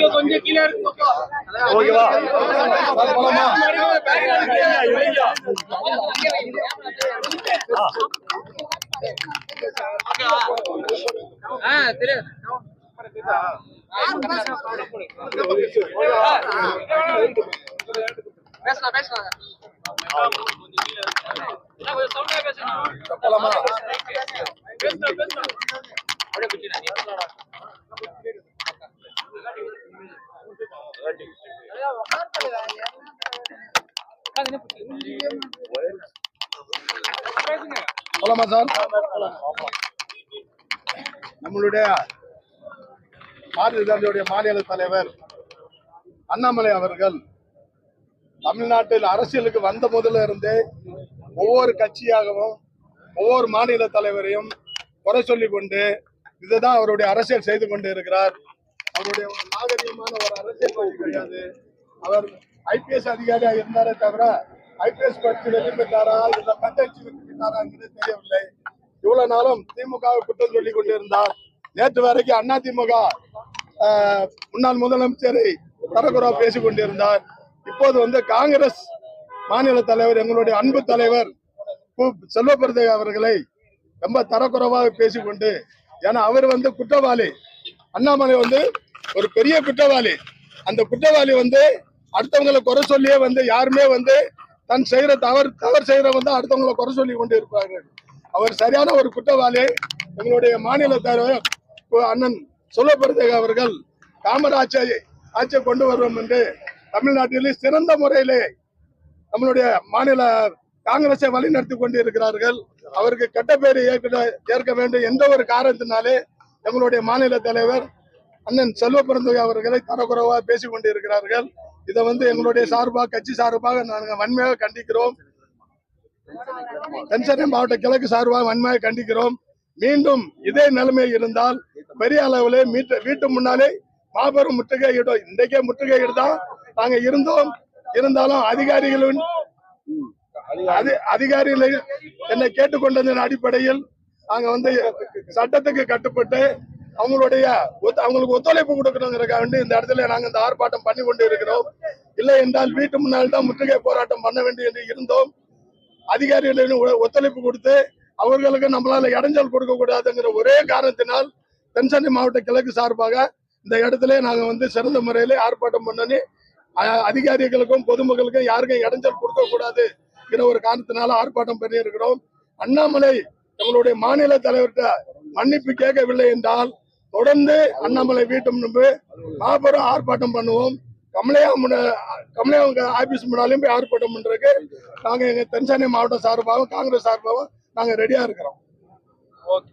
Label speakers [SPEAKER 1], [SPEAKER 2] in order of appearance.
[SPEAKER 1] மைக்கு கொஞ்சம் கீழே இருக்கு
[SPEAKER 2] ஓகேவா போலாமா
[SPEAKER 1] ஆ தெரியாது பேசலாம் பேசலாம் என்ன கொஞ்சம் சவுண்டா பேசணும்
[SPEAKER 2] போலாமா
[SPEAKER 1] பேசலாம் பேசலாம் அப்படியே
[SPEAKER 2] போலாமா சார் நம்மளுடைய பாரதிய ஜனதாவுடைய மாநில தலைவர் அண்ணாமலை அவர்கள் தமிழ்நாட்டில் அரசியலுக்கு வந்த முதல்ல இருந்தே ஒவ்வொரு கட்சியாகவும் ஒவ்வொரு மாநில தலைவரையும் குறை சொல்லி கொண்டு இதுதான் அவருடைய அரசியல் செய்து கொண்டு இருக்கிறார். அவருடைய ஒரு நாகரிகமான ஒரு அரசியல் கிடையாது. அவர் ஐபிஎஸ் அதிகாரியாக இருந்தாரே தவிர ஐபிஎஸ் படிச்சு வெற்றி பெற்றாரா இல்ல பட்டடிச்சு வெற்றி பெற்றாரா தெரியவில்லை. இவ்வளவு நாளும் திமுக குற்றம் சொல்லிக் கொண்டிருந்தார். நேற்று வரைக்கும் அண்ணா திமுக முன்னாள் முதலமைச்சரை தரக்குறா பேசிக் கொண்டிருந்தார். இப்போது வந்து காங்கிரஸ் மாநில தலைவர் எங்களுடைய அன்பு தலைவர் செல்வபிரதே அவர்களை ரொம்ப தரக்குறைவாக பேசிக்கொண்டு ஏன்னா அவர் வந்து குற்றவாளி. அண்ணாமலை வந்து ஒரு பெரிய குற்றவாளி. அந்த குற்றவாளி வந்து அடுத்தவங்களை குறை சொல்லியே வந்து யாருமே வந்து தன் செய்கிற தவறு தவறு செய்கிற வந்து அடுத்தவங்களை குறை சொல்லி கொண்டு இருப்பாங்க அவர் சரியான ஒரு குற்றவாளி. எங்களுடைய மாநில தலைவர் அண்ணன் சொல்லப்படுத்த அவர்கள் காமராஜை ஆட்சியை கொண்டு வருவோம் என்று தமிழ்நாட்டிலே சிறந்த முறையிலே நம்மளுடைய மாநில காங்கிரஸை வழிநடத்தி கொண்டு இருக்கிறார்கள் அவருக்கு கெட்ட பேர் ஏற்க ஏற்க வேண்டும் எந்த ஒரு காரணத்தினாலே எங்களுடைய மாநில தலைவர் அண்ணன் செல்வ பிறந்தகை அவர்களை தரக்குறைவாக பேசிக் கொண்டு இருக்கிறார்கள் இதை வந்து எங்களுடைய சார்பாக கட்சி சார்பாக நாங்கள் வன்மையாக கண்டிக்கிறோம். தென்சென்னை மாவட்ட கிழக்கு சார்பாக வன்மையாக கண்டிக்கிறோம். மீண்டும் இதே நிலைமை இருந்தால் பெரிய அளவில் மீட்டு வீட்டு முன்னாலே மாபெரும் முற்றுகையிடும் இன்றைக்கே முற்றுகையிடுதான் நாங்க இருந்தோம். இருந்தாலும் அதிகாரிகளின் அதி என்னை கேட்டுக்கொண்டதன் அடிப்படையில் நாங்க வந்து சட்டத்துக்கு கட்டுப்பட்டு அவங்களுடைய ஒத்து- அவங்களுக்கு ஒத்துழைப்பு கொடுக்கணுங்கிறக்காக வேண்டி இந்த இடத்துல நாங்க இந்த ஆர்ப்பாட்டம் பண்ணி கொண்டு இருக்கிறோம். இல்லை என்றால் வீட்டு முன்னால் தான் முற்றுகை போராட்டம் பண்ண வேண்டியது இருந்தோம். அதிகாரிகளின் ஒ- ஒத்துழைப்பு கொடுத்து அவர்களுக்கு நம்மளால இடைஞ்சல் கொடுக்க கூடாதுங்கிற ஒரே காரணத்தினால் தென்சென்னை மாவட்ட கிழக்கு சார்பாக இந்த இடத்துல நாங்க வந்து சிறந்த முறையில ஆர்ப்பாட்டம் பண்ணி அ- அதிகாரிகளுக்கும் பொதுமக்களுக்கும் யாருக்கும் இடைஞ்சல் கொடுக்க கூடாதுங்கிற ஒரு காரணத்தினால ஆர்ப்பாட்டம் பண்ணி இருக்கிறோம் அண்ணாமலை நம்மளுடைய மாநில தலைவர்கிட்ட மன்னிப்பு கேட்கவில்லை என்றால் தொடர்ந்து அண்ணாமலை வீட்டு முன்பு மாபெரும் ஆர்ப்பாட்டம் பண்ணுவோம். கமலையா முன்ன கமலையா ஆபீஸ் முன்னாலையும் போய் ஆர்ப்பாட்டம் பண்றதுக்கு நாங்க எங்க தென்சானி மாவட்டம் சார்பாகவும் காங்கிரஸ் சார்பாகவும் நாங்க ரெடியா இருக்கிறோம்.
[SPEAKER 1] ஓகே